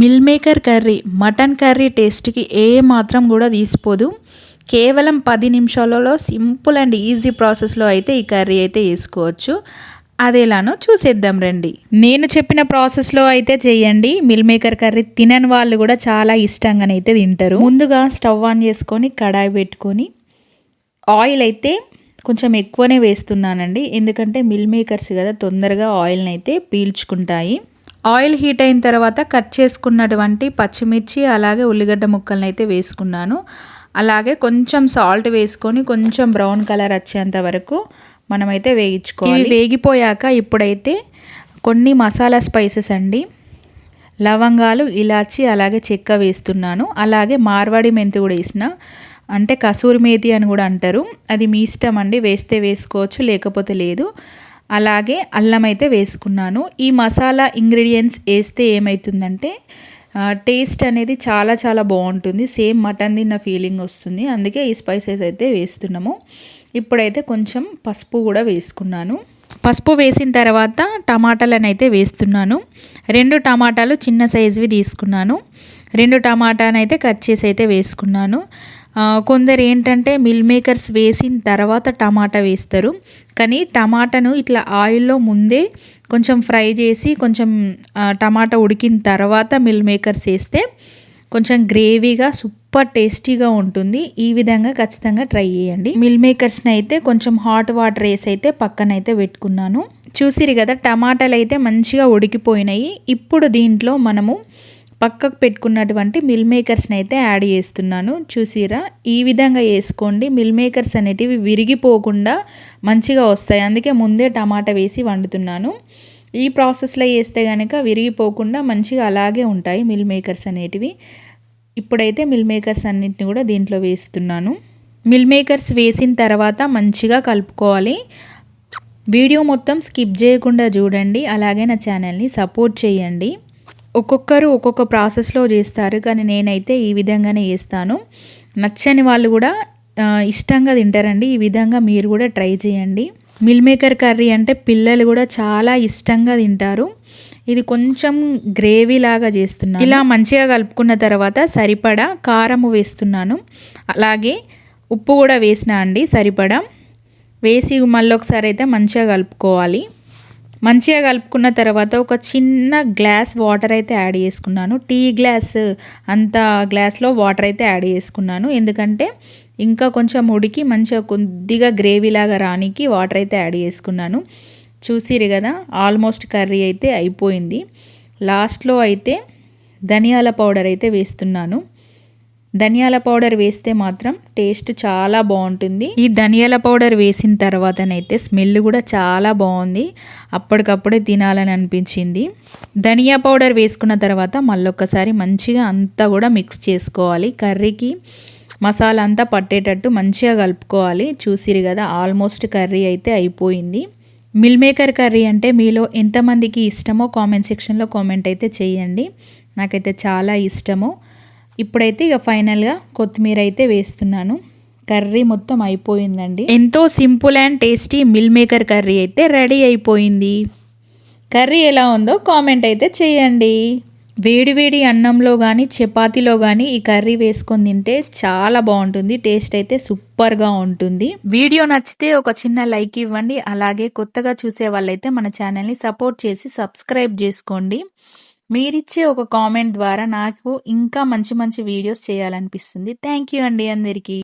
Meal maker curry mutton curry టేస్ట్కి ఏ మాత్రం కూడా తీసిపోదు. కేవలం పది నిమిషాలలో సింపుల్ అండ్ ఈజీ ప్రాసెస్లో అయితే ఈ కర్రీ అయితే వేసుకోవచ్చు. అది ఎలానో చూసేద్దాం రండి. నేను చెప్పిన ప్రాసెస్లో అయితే చేయండి. మిల్ మేకర్ కర్రీ తినని వాళ్ళు కూడా చాలా ఇష్టంగానైతే తింటారు. ముందుగా స్టవ్ ఆన్ చేసుకొని కడాయి పెట్టుకొని ఆయిల్ అయితే కొంచెం ఎక్కువనే వేస్తున్నానండి. ఎందుకంటే మిల్ మేకర్స్ కదా తొందరగా ఆయిల్ని అయితే పీల్చుకుంటాయి. ఆయిల్ హీట్ అయిన తర్వాత కట్ చేసుకున్నటువంటి పచ్చిమిర్చి అలాగే ఉల్లిగడ్డ ముక్కలను అయితే వేసుకున్నాను. అలాగే కొంచెం సాల్ట్ వేసుకొని కొంచెం బ్రౌన్ కలర్ వచ్చేంత వరకు మనమైతే వేయించుకోవాలి. వేగిపోయాక ఇప్పుడైతే కొన్ని మసాలా స్పైసెస్ అండి. లవంగాలు ఇలాచి అలాగే చెక్క వేస్తున్నాను. అలాగే మార్వాడి మెంతి కూడా వేసిన అంటే కసూరి మేతి అని కూడా అంటారు. అది మీ ఇష్టం అండి వేస్తే వేసుకోవచ్చు లేకపోతే లేదు. అలాగే అల్లం అయితే వేసుకున్నాను. ఈ మసాలా ఇంగ్రీడియంట్స్ వేస్తే ఏమవుతుందంటే టేస్ట్ అనేది చాలా చాలా బాగుంటుంది. సేమ్ మటన్ తిన్న ఫీలింగ్ వస్తుంది. అందుకే ఈ స్పైసెస్ అయితే వేస్తున్నాము. ఇప్పుడైతే కొంచెం పసుపు కూడా వేసుకున్నాను. పసుపు వేసిన తర్వాత టమాటాలను అయితే వేస్తున్నాను. రెండు టమాటాలు చిన్న సైజువి తీసుకున్నాను. రెండు టమాటానైతే అయితే కట్ చేసి అయితే వేసుకున్నాను. కొందరు ఏంటంటే మిల్ మేకర్స్ వేసిన తర్వాత టమాటా వేస్తారు. కానీ టమాటాను ఇట్లా ఆయిల్లో ముందే కొంచెం ఫ్రై చేసి కొంచెం టమాటా ఉడికిన తర్వాత మిల్ మేకర్స్ వేస్తే కొంచెం గ్రేవీగా సూపర్ టేస్టీగా ఉంటుంది. ఈ విధంగా ఖచ్చితంగా ట్రై చేయండి. మిల్ మేకర్స్ని అయితే కొంచెం హాట్ వాటర్ వేసి అయితే పక్కనైతే పెట్టుకున్నాను. చూసిరు కదా టమాటాలు అయితే మంచిగా ఉడికిపోయినాయి. ఇప్పుడు దీంట్లో మనము పక్కకు పెట్టుకున్నటువంటి మిల్ మేకర్స్ని అయితే యాడ్ చేస్తున్నాను. చూసిరా? ఈ విధంగా వేసుకోండి. మిల్ మేకర్స్ అనేటివి విరిగిపోకుండా మంచిగా వస్తాయి. అందుకే ముందే టమాటా వేసి వండుతున్నాను. ఈ ప్రాసెస్లో వేస్తే కనుక విరిగిపోకుండా మంచిగా అలాగే ఉంటాయి మిల్ మేకర్స్ అనేటివి. ఇప్పుడైతే మిల్ మేకర్స్ అన్నింటిని కూడా దీంట్లో వేస్తున్నాను. మిల్ మేకర్స్ వేసిన తర్వాత మంచిగా కలుపుకోవాలి. వీడియో మొత్తం స్కిప్ చేయకుండా చూడండి. అలాగే నా ఛానల్ని సపోర్ట్ చేయండి. ఒక్కొక్కరు ఒక్కొక్క ప్రాసెస్లో చేస్తారు. కానీ నేనైతే ఈ విధంగానే చేస్తాను. నచ్చని వాళ్ళు కూడా ఇష్టంగా తింటారండి. ఈ విధంగా మీరు కూడా ట్రై చేయండి. మిల్ మేకర్ కర్రీ అంటే పిల్లలు కూడా చాలా ఇష్టంగా తింటారు. ఇది కొంచెం గ్రేవీ లాగా చేస్తున్నాను. ఇలా మంచిగా కలుపుకున్న తర్వాత సరిపడా కారము వేస్తున్నాను. అలాగే ఉప్పు కూడా వేసిన అండి సరిపడా. వేసి మళ్ళీ ఒకసారి అయితే మంచిగా కలుపుకోవాలి. మంచిగా కలుపుకున్న తర్వాత ఒక చిన్న గ్లాస్ వాటర్ అయితే యాడ్ చేసుకున్నాను. టీ గ్లాస్ అంత గ్లాస్లో వాటర్ అయితే యాడ్ చేసుకున్నాను. ఎందుకంటే ఇంకా కొంచెం ఉడికి మంచిగా కొద్దిగా గ్రేవీలాగా రానికి వాటర్ అయితే యాడ్ చేసుకున్నాను. చూసిరు కదా ఆల్మోస్ట్ కర్రీ అయితే అయిపోయింది. లాస్ట్లో అయితే ధనియాల పౌడర్ అయితే వేస్తున్నాను. ధనియాల పౌడర్ వేస్తే మాత్రం టేస్ట్ చాలా బాగుంటుంది. ఈ ధనియాల పౌడర్ వేసిన తర్వాతనైతే స్మెల్ కూడా చాలా బాగుంది. అప్పటికప్పుడే తినాలని అనిపించింది. ధనియా పౌడర్ వేసుకున్న తర్వాత మళ్ళొక్కసారి మంచిగా అంతా కూడా మిక్స్ చేసుకోవాలి. కర్రీకి మసాలా అంతా పట్టేటట్టు మంచిగా కలుపుకోవాలి. చూసిరు కదా ఆల్మోస్ట్ కర్రీ అయితే అయిపోయింది. మిల్ మేకర్ కర్రీ అంటే మీలో ఎంతమందికి ఇష్టమో కామెంట్ సెక్షన్లో కామెంట్ అయితే చేయండి. నాకైతే చాలా ఇష్టము. ఇప్పుడైతే ఇక ఫైనల్గా కొత్తిమీర అయితే వేస్తున్నాను. కర్రీ మొత్తం అయిపోయిందండి. ఎంతో simple and tasty meal maker curry అయితే రెడీ అయిపోయింది. కర్రీ ఎలా ఉందో కామెంట్ అయితే చేయండి. వేడివేడి అన్నంలో కానీ చపాతీలో కానీ ఈ కర్రీ వేసుకొని తింటే చాలా బాగుంటుంది. టేస్ట్ అయితే సూపర్గా ఉంటుంది. వీడియో నచ్చితే ఒక చిన్న లైక్ ఇవ్వండి. అలాగే కొత్తగా చూసే వాళ్ళైతే మన ఛానల్ని సపోర్ట్ చేసి సబ్స్క్రైబ్ చేసుకోండి. మీరిచ్చే ఒక కామెంట్ ద్వారా నాకు ఇంకా మంచి మంచి వీడియోస్ చేయాలనిపిస్తుంది. థ్యాంక్ యూ అండి అందరికీ.